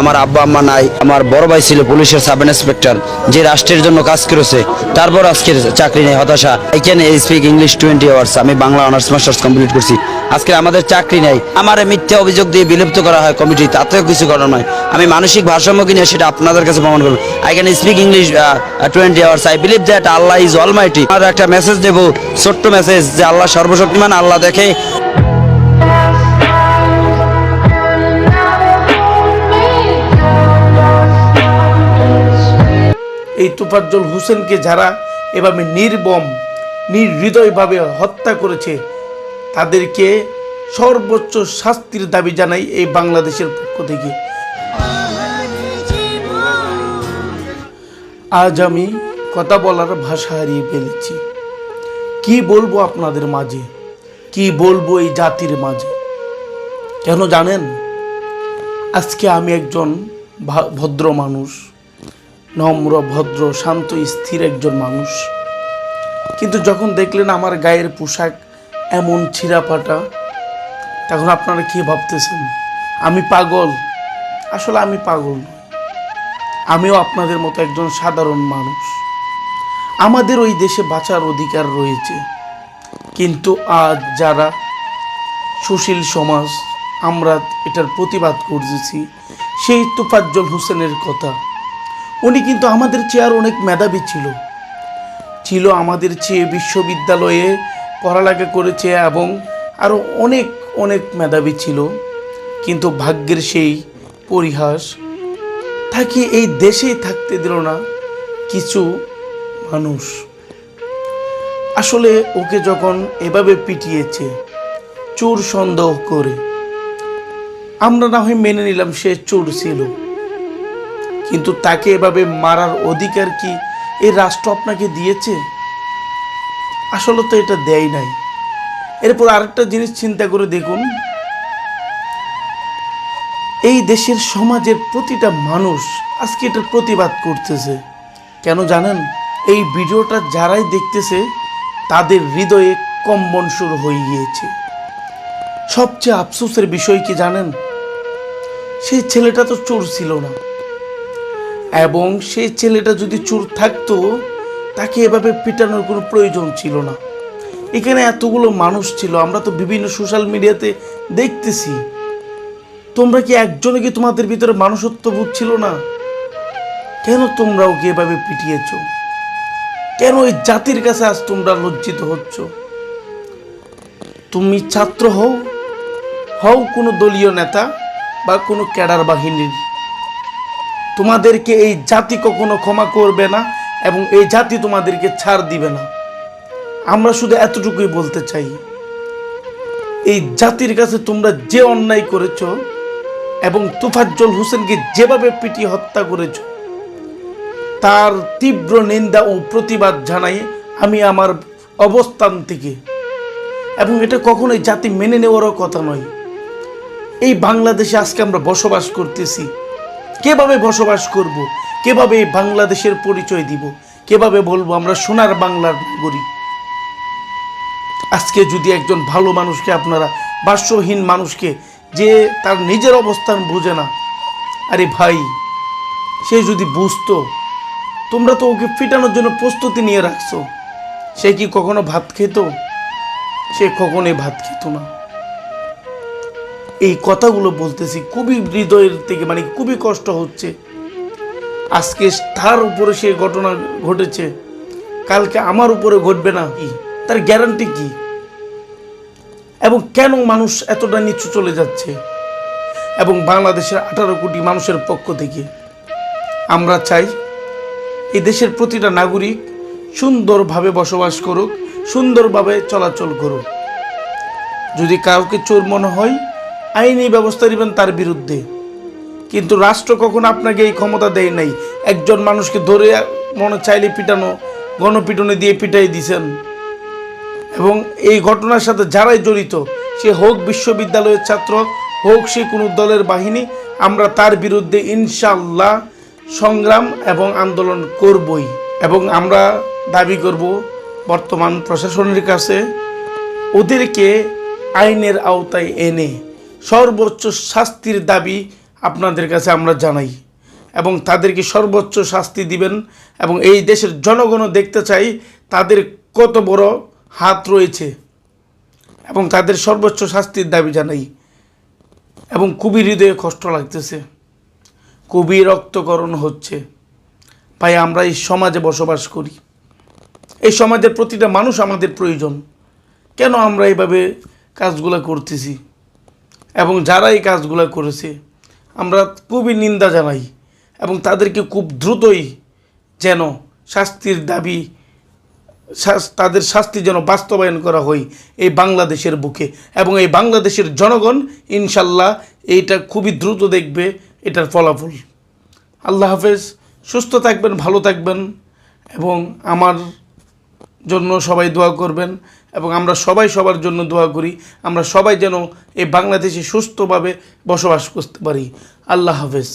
আমার আব্বা, আম্মা নাই, আমার বড় ভাই ছিল পুলিশের সাব ইন্সপেক্টর, যে রাষ্ট্রের জন্য কাজ করেছে, তারপর আজকে চাকরি নেই হতাশা। এখানে স্পিক ইংলিশ টোয়েন্টি আওয়ার্স আমি বাংলা অনার্স মাস্টার্স কমপ্লিট করছি। আজকে আমাদের চাকরি নেই। আমার মিথ্যা অভিযোগ দিয়ে বিলুপ্ত করা হয় কমিটি তাতেও কিছু করার নয়। আমি মানসিক ভারসাম্য কিনে সেটা আপনাদের কাছে প্রমাণ করব। I can speak English twenty hours I believe that Allah is almighty আর একটা মেসেজ দেবো, ছোট্ট মেসেজ যে আল্লাহ সর্বশক্তিমান, আল্লাহ দেখে। এই তুফাজ্জল হোসেনকে যারা এভাবে নির্বম, নির্হৃদয়ভাবে হত্যা করেছে, তাদেরকে সর্বোচ্চ শাস্তির দাবি জানাই এই বাংলাদেশের পক্ষ থেকে। আজ আমি কথা বলার ভাষা হারিয়ে ফেলেছি। কি বলব আপনাদের মাঝে? কি বলব এই জাতির মাঝে? কেন জানেন? আজকে আমি একজন ভদ্র মানুষ। নম্র, ভদ্র, শান্ত, স্থির একজন মানুষ। কিন্তু যখন দেখলেন আমার গায়ের পোশাক এমন ছিঁড়াপাটা, তখন আপনারা কি ভাবতেছেন? আমি পাগল? আসলে আমি পাগল নই। আমিও আপনাদের মতো একজন সাধারণ মানুষ। আমাদের ওই দেশে বাঁচার অধিকার রয়েছে। কিন্তু আজ যারা সুশীল সমাজ, আমরা এটার প্রতিবাদ করতেছি, সেই তুফাজ্জল হোসেনের কথা। উনি কিন্তু আমাদের চেয়ে আর অনেক মেধাবী ছিল। ছিল আমাদের চেয়ে বিশ্ববিদ্যালয়ে পড়ালেখা করেছে এবং আরও অনেক অনেক মেধাবী ছিল। কিন্তু ভাগ্যের সেই পরিহাস তাকে এই দেশেই থাকতে দিল না কিছু মানুষ। আসলে ওকে যখন এভাবে পিটিয়েছে, চোর সন্দেহ করে। আমরা না হয় মেনে নিলাম সে চোর ছিল। কিন্তু তাকে এভাবে মারার অধিকার কি এই রাষ্ট্র আপনাকে দিয়েছে? আসলে তো এটা দেয় নাই। এরপর আরেকটা জিনিস চিন্তা করে দেখুন। এই দেশের সমাজের প্রতিটা মানুষ আজকে এটার প্রতিবাদ করতেছে। কেন জানেন? এই ভিডিওটা যারাই দেখতেছে, তাদের হৃদয়ে কম্বন শুরু হয়ে গিয়েছে। সবচেয়ে আফসোসের বিষয় কি জানেন? সেই ছেলেটা তো চোর ছিল না। এবং সেই ছেলেটা যদি চোর থাকতো, তাকে এভাবে পিটানোর কোনো প্রয়োজন ছিল না। এখানে এতগুলো মানুষ ছিল, আমরা তো বিভিন্ন সোশ্যাল মিডিয়াতে দেখতেছি। তোমরা কি একজনে কি তোমাদের ভিতরে মানুষত্ব বোধ ছিল না? কেন তোমরা ওকে এভাবে পিটিয়েছ? কেন এই জাতির কাছে আজ তোমরা লজ্জিত হচ্ছ? তুমি ছাত্র হও হও কোনো দলীয় নেতা বা কোনো ক্যাডার বাহিনীর। তোমাদেরকে এই জাতি কখনো ক্ষমা করবে না এবং এই জাতি তোমাদেরকে ছাড় দিবে না। আমরা শুধু এতটুকুই বলতে চাই, এই জাতির কাছে তোমরা যে অন্যায় করেছ এবং তুফাজ্জল হোসেনকে যেভাবে পিটিয়ে হত্যা করেছ, তার তীব্র নিন্দা ও প্রতিবাদ জানাই আমি আমার অবস্থান থেকে। এবং এটা কখনোই জাতি মেনে নেওয়ারও কথা নয়। এই বাংলাদেশে আজকে আমরা বসবাস করতেছি। কীভাবে বসবাস করব? কীভাবে বাংলাদেশের পরিচয় দিব? কীভাবে বলব আমরা সোনার বাংলার নাগরিক? আজকে যদি একজন ভালো মানুষকে আপনারা বাস্যহীন মানুষকে যে তার নিজের অবস্থান বুঝে না, আরে ভাই, সে যদি বুঝতো, তোমরা তো ওকে ফিটানোর জন্য প্রস্তুতি নিয়ে রাখছো। সে কি কখনো ভাত খেত? সে কখনোই ভাত খেত না। এই কথাগুলো বলতেছি, খুবই হৃদয়ের থেকে মানে খুবই কষ্ট হচ্ছে। আজকে তার উপরে সেই ঘটনা ঘটেছে, কালকে আমার উপরে ঘটবে না কি? তার গ্যারান্টি কি? এবং কেন মানুষ এতটা নিচু চলে যাচ্ছে? এবং বাংলাদেশের আঠারো কোটি মানুষের পক্ষ থেকে আমরা চাই, এই দেশের প্রতিটা নাগরিক সুন্দরভাবে বসবাস করুক, সুন্দরভাবে চলাচল করুক। যদি কাউকে চোর মনে হয় আইনি ব্যবস্থা নেবেন তার বিরুদ্ধে। কিন্তু রাষ্ট্র কখন আপনাকে এই ক্ষমতা দেয় নাই। একজন মানুষকে ধরে মনে চাইলে পিটানো, গণপিটনে দিয়ে পিটাই দিছেন। এবং এই ঘটনার সাথে যারাই জড়িত, সে হোক বিশ্ববিদ্যালয়ের ছাত্র, হোক সে কোনো দলের বাহিনী, আমরা তার বিরুদ্ধে ইনশাল্লাহ সংগ্রাম এবং আন্দোলন করবই। এবং আমরা দাবি করব বর্তমান প্রশাসনের কাছে, ওদেরকে আইনের আওতায় এনে সর্বোচ্চ শাস্তির দাবি আপনাদের কাছে আমরা জানাই এবং তাদেরকে সর্বোচ্চ শাস্তি দিবেন এবং এই দেশের জনগণও দেখতে চাই তাদের কত বড় হাত রয়েছে এবং তাদের সর্বোচ্চ শাস্তির দাবি জানাই এবং খুবই হৃদয়ে কষ্ট লাগতেছে। খুবই রক্তকরণ হচ্ছে। ভাই, আমরা এই সমাজে বসবাস করি। এই সমাজের প্রতিটা মানুষ আমাদের প্রয়োজন। কেন আমরা এইভাবে কাজগুলো করতেছি? এবং যারা এই কাজগুলো করেছে, আমরা খুবই নিন্দা জানাই এবং তাদেরকে খুব দ্রুতই যেন শাস্তির দাবি তাদের শাস্তি যেন বাস্তবায়ন করা হয় এই বাংলাদেশের বুকে এবং এই বাংলাদেশের জনগণ ইনশাল্লাহ এইটা খুবই দ্রুত দেখবে, এটার ফলাফল। আল্লাহ হাফেজ, সুস্থ থাকবেন, ভালো থাকবেন এবং আমার জন্য সবাই দোয়া করবেন। এবং আমরা সবাই সবার জন্য দোয়া করি, আমরা সবাই যেন এই বাংলাদেশে সুস্থভাবে বসবাস করতে পারি। আল্লাহ হাফেজ।